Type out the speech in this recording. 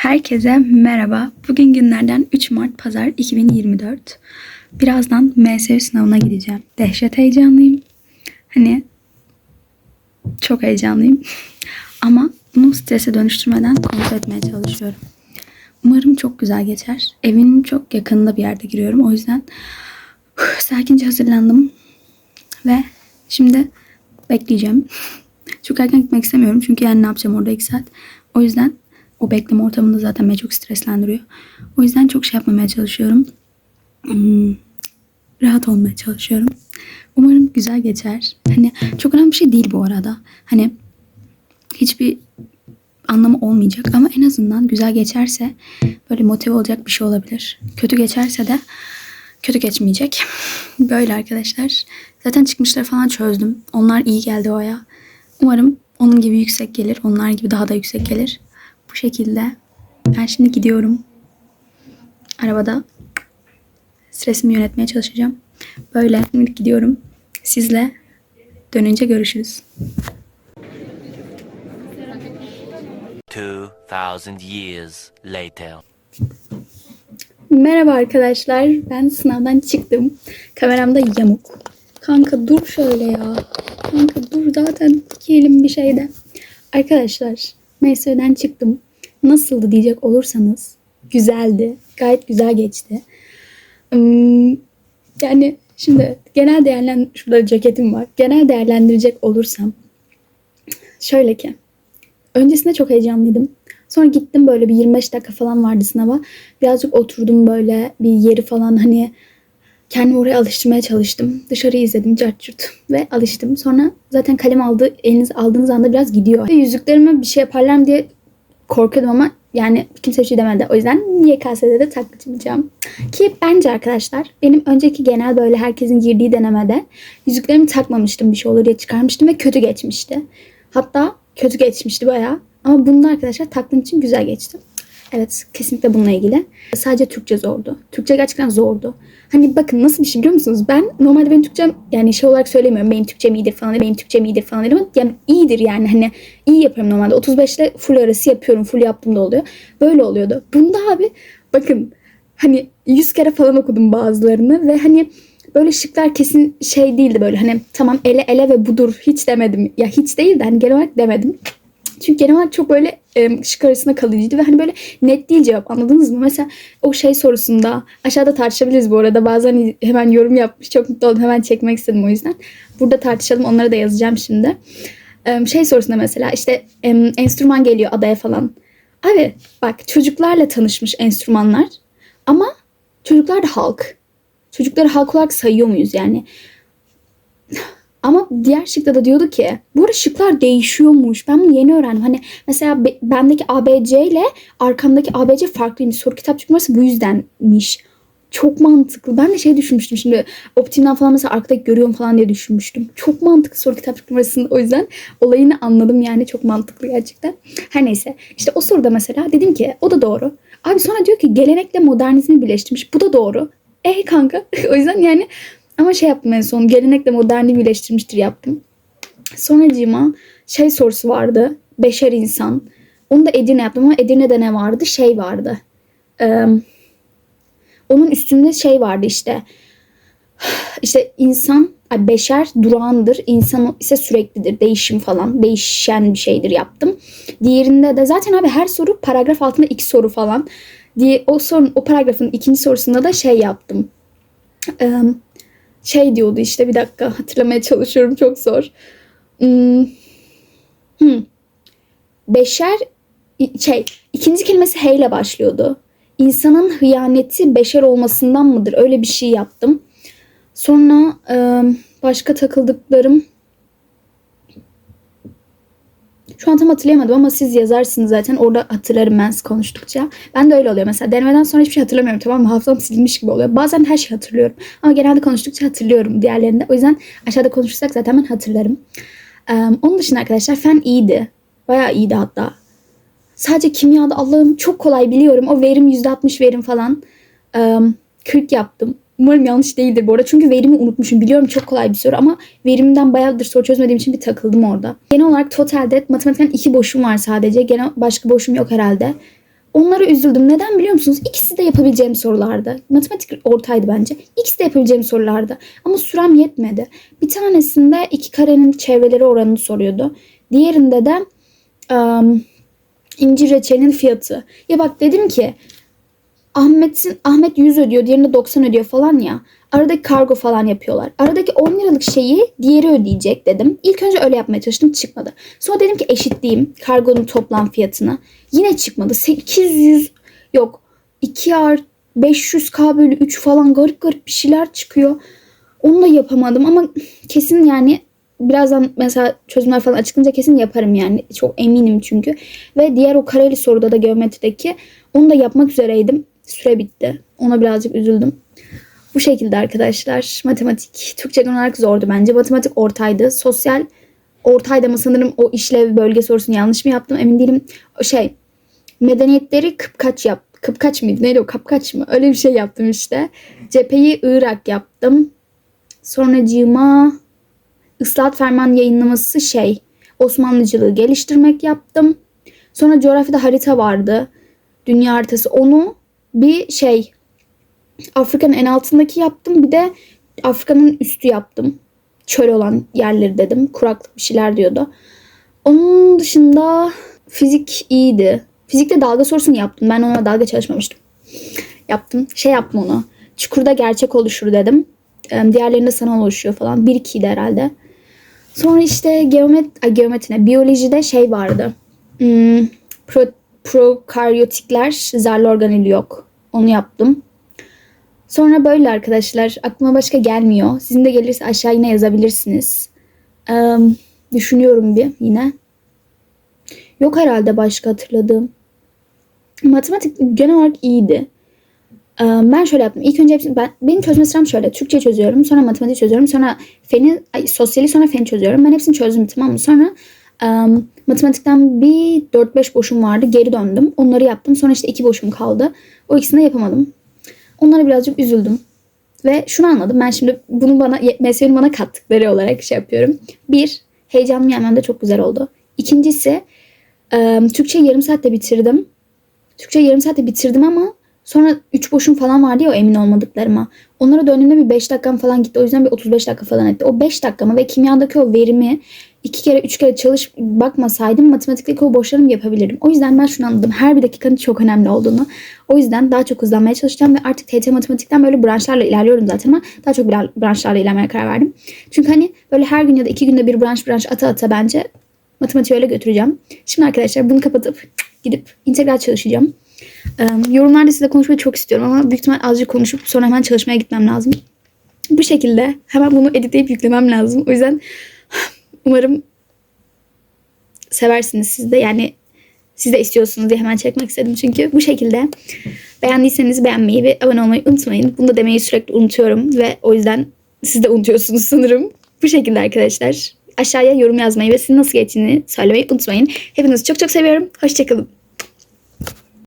Herkese merhaba. Bugün günlerden 3 Mart Pazar 2024. Birazdan MSU sınavına gideceğim. Dehşet heyecanlıyım. Hani çok heyecanlıyım. Ama bunu strese dönüştürmeden kontrol etmeye çalışıyorum. Umarım çok güzel geçer. Evimin çok yakınında bir yerde giriyorum. O yüzden sakince hazırlandım. Ve şimdi bekleyeceğim. Çok erken gitmek istemiyorum. Çünkü yani ne yapacağım orada 2 saat. O yüzden o bekleme ortamında zaten beni çok streslendiriyor. O yüzden çok şey yapmamaya çalışıyorum. Hmm, rahat olmaya çalışıyorum. Umarım güzel geçer. Hani çok önemli bir şey değil bu arada. Hani hiçbir anlamı olmayacak ama en azından güzel geçerse böyle motive olacak bir şey olabilir. Kötü geçerse de kötü geçmeyecek. Böyle arkadaşlar. Zaten çıkmışları falan çözdüm. Onlar iyi geldi o aya. Umarım onun gibi yüksek gelir. Onlar gibi daha da yüksek gelir. Bu şekilde. Ben şimdi gidiyorum. Arabada stresimi yönetmeye çalışacağım. Böyle şimdi gidiyorum. Sizle dönünce görüşürüz. 2000 years later. Merhaba arkadaşlar. Ben sınavdan çıktım. Kameramda yamuk. Kanka dur şöyle ya. Kanka dur zaten iki elim bir şeyde. Arkadaşlar MSÖ'den çıktım. Nasıldı diyecek olursanız güzeldi. Gayet güzel geçti. Hmm, yani şimdi genel değerlen şurada ceketim var. Genel değerlendirecek olursam şöyle ki öncesinde çok heyecanlıydım. Sonra gittim böyle bir 25 dakika falan vardı sınava. Birazcık oturdum böyle bir yeri falan hani kendimi oraya alıştırmaya çalıştım. Dışarıyı izledim cart ve alıştım. Sonra zaten kalem aldı, eliniz aldığınız anda biraz gidiyor. Ve yüzüklerime bir şey yaparlar diye korkuyordum ama yani kimse bir şey demedi. O yüzden YKS'de de taklitçileyeceğim. Ki bence arkadaşlar benim önceki genel böyle herkesin girdiği denemede yüzüklerimi takmamıştım bir şey olur diye çıkarmıştım ve kötü geçmişti. Hatta kötü geçmişti bayağı. Ama bunda arkadaşlar taktığım için güzel geçti. Evet kesinlikle bununla ilgili. Sadece Türkçe zordu. Türkçe gerçekten zordu. Hani bakın nasıl bir şey biliyor musunuz? Ben normalde benim Türkçem yani şey olarak söylemiyorum. Benim Türkçem iyidir falan. Benim Türkçem iyidir falan. Ama yani iyidir yani. Hani iyi yaparım normalde. 35 ile full arası yapıyorum. Full yaptığım da oluyor. Böyle oluyordu. Bunda abi bakın hani 100 kere falan okudum bazılarını ve hani böyle şıklar kesin şey değildi böyle hani tamam ele ele ve budur hiç demedim. Ya hiç değil de hani genel olarak demedim. Çünkü genel olarak çok böyle e, arasında kalıcıydı ve hani böyle net değil cevap anladınız mı? Mesela o şey sorusunda aşağıda tartışabiliriz bu arada. Bazen hemen yorum yapmış çok mutlu oldum hemen çekmek istedim o yüzden. Burada tartışalım onlara da yazacağım şimdi. E, şey sorusunda mesela işte e, enstrüman geliyor adaya falan. Abi bak çocuklarla tanışmış enstrümanlar ama çocuklar da halk. Çocukları halk olarak sayıyor muyuz yani? Ama diğer şıkta da diyordu ki bu arada şıklar değişiyormuş. Ben bunu yeni öğrendim. Hani mesela be- bendeki ABC ile arkamdaki ABC farklıymış. Soru kitap numarası bu yüzdenmiş. Çok mantıklı. Ben de şey düşünmüştüm şimdi Optim'den falan mesela arkadaki görüyorum falan diye düşünmüştüm. Çok mantıklı soru kitap numarasını o yüzden olayını anladım yani çok mantıklı gerçekten. Her neyse işte o soruda mesela dedim ki o da doğru. Abi sonra diyor ki gelenekle modernizmi birleştirmiş. Bu da doğru. E kanka o yüzden yani ama şey yaptım en son gelenekle moderni birleştirmiştir yaptım. Sonracığıma şey sorusu vardı. Beşer insan. Onu da Edirne yaptım ama Edirne'de ne vardı? Şey vardı. Ee, onun üstünde şey vardı işte. İşte insan, beşer durağandır. İnsan ise süreklidir. Değişim falan. Değişen bir şeydir yaptım. Diğerinde de zaten abi her soru paragraf altında iki soru falan. Diye o sorun o paragrafın ikinci sorusunda da şey yaptım. Ee, şey diyordu işte bir dakika hatırlamaya çalışıyorum çok zor. Hmm. Hmm. Beşer şey ikinci kelimesi H ile başlıyordu. İnsanın hıyaneti beşer olmasından mıdır? Öyle bir şey yaptım. Sonra başka takıldıklarım şu an tam hatırlayamadım ama siz yazarsınız zaten. Orada hatırlarım ben konuştukça. Ben de öyle oluyor. Mesela denemeden sonra hiçbir şey hatırlamıyorum tamam mı? Hafızam silinmiş gibi oluyor. Bazen her şeyi hatırlıyorum. Ama genelde konuştukça hatırlıyorum diğerlerinde. O yüzden aşağıda konuşursak zaten ben hatırlarım. Ee, onun dışında arkadaşlar fen iyiydi. Bayağı iyiydi hatta. Sadece kimyada Allah'ım çok kolay biliyorum. O verim %60 verim falan. Ee, 40 yaptım. Umarım yanlış değildir bu arada. Çünkü verimi unutmuşum. Biliyorum çok kolay bir soru ama verimden bayağıdır soru çözmediğim için bir takıldım orada. Genel olarak totalde matematikten iki boşum var sadece. Genel başka boşum yok herhalde. Onlara üzüldüm. Neden biliyor musunuz? İkisi de yapabileceğim sorularda. Matematik ortaydı bence. İkisi de yapabileceğim sorularda. Ama sürem yetmedi. Bir tanesinde iki karenin çevreleri oranını soruyordu. Diğerinde de ım, incir reçelinin fiyatı. Ya bak dedim ki Ahmet'in Ahmet 100 ödüyor, diğerinde 90 ödüyor falan ya. Aradaki kargo falan yapıyorlar. Aradaki 10 liralık şeyi diğeri ödeyecek dedim. İlk önce öyle yapmaya çalıştım çıkmadı. Sonra dedim ki eşitleyeyim kargonun toplam fiyatını. Yine çıkmadı. 800 yok 2 art 500k bölü 3 falan garip garip bir şeyler çıkıyor. Onu da yapamadım ama kesin yani birazdan mesela çözümler falan açıklayınca kesin yaparım yani. Çok eminim çünkü. Ve diğer o kareli soruda da geometrideki onu da yapmak üzereydim. Süre bitti. Ona birazcık üzüldüm. Bu şekilde arkadaşlar. Matematik. Türkçe genel olarak zordu bence. Matematik ortaydı. Sosyal ortaydı ama sanırım o işlev bölge sorusunu yanlış mı yaptım emin değilim. Şey medeniyetleri kıpkaç yap. Kıpkaç mıydı? Neydi o? Kapkaç mı? Öyle bir şey yaptım işte. Cepheyi Irak yaptım. Sonracığıma ıslahat ferman yayınlaması şey Osmanlıcılığı geliştirmek yaptım. Sonra coğrafyada harita vardı. Dünya haritası. Onu bir şey Afrika'nın en altındaki yaptım. Bir de Afrika'nın üstü yaptım. Çöl olan yerleri dedim. Kuraklık bir şeyler diyordu. Onun dışında fizik iyiydi. Fizikte dalga sorusunu yaptım. Ben ona dalga çalışmamıştım. Yaptım. Şey yaptım onu. Çukurda gerçek oluşur dedim. Diğerlerinde sanal oluşuyor falan. 1-2'ydi herhalde. Sonra işte geomet, ay geometri ne? Biyolojide şey vardı. Hmm, pro, prokaryotikler zarlı organeli yok. Onu yaptım. Sonra böyle arkadaşlar. Aklıma başka gelmiyor. Sizin de gelirse aşağı yine yazabilirsiniz. Ee, düşünüyorum bir yine. Yok herhalde başka hatırladığım. Matematik genel olarak iyiydi. Ee, Ben şöyle yaptım. İlk önce hepsini, ben, benim çözme sıram şöyle. Türkçe çözüyorum. Sonra matematik çözüyorum. Sonra feni, ay, sosyali sonra fen çözüyorum. Ben hepsini çözdüm tamam mı? Sonra em, matematikten bir 4-5 boşum vardı. Geri döndüm. Onları yaptım. Sonra işte 2 boşum kaldı. O ikisini de yapamadım. Onlara birazcık üzüldüm. Ve şunu anladım. Ben şimdi bunu bana, mesleğini bana kattıkları olarak şey yapıyorum. Bir, heyecanlı gelmem de çok güzel oldu. İkincisi, Türkçe yarım saatte bitirdim. Türkçe yarım saatte bitirdim ama sonra 3 boşum falan vardı ya emin olmadıklarıma. Onlara döndüğümde bir 5 dakikam falan gitti. O yüzden bir 35 dakika falan etti. O 5 dakikamı ve kimyadaki o verimi iki kere üç kere çalış bakmasaydım matematikteki o boşlarımı yapabilirdim. O yüzden ben şunu anladım. Her bir dakikanın çok önemli olduğunu. O yüzden daha çok hızlanmaya çalışacağım ve artık TT matematikten böyle branşlarla ilerliyorum zaten ama daha çok bran- branşlarla ilerlemeye karar verdim. Çünkü hani böyle her gün ya da iki günde bir branş branş ata ata bence matematiği öyle götüreceğim. Şimdi arkadaşlar bunu kapatıp gidip integral çalışacağım. Ee, yorumlarda size konuşmayı çok istiyorum ama büyük ihtimal azıcık konuşup sonra hemen çalışmaya gitmem lazım. Bu şekilde hemen bunu editleyip yüklemem lazım. O yüzden umarım seversiniz siz de. Yani siz de istiyorsunuz diye hemen çekmek istedim çünkü bu şekilde. Beğendiyseniz beğenmeyi ve abone olmayı unutmayın. Bunu da demeyi sürekli unutuyorum ve o yüzden siz de unutuyorsunuz sanırım. Bu şekilde arkadaşlar. Aşağıya yorum yazmayı ve sizin nasıl geçtiğini söylemeyi unutmayın. Hepinizi çok çok seviyorum. Hoşçakalın.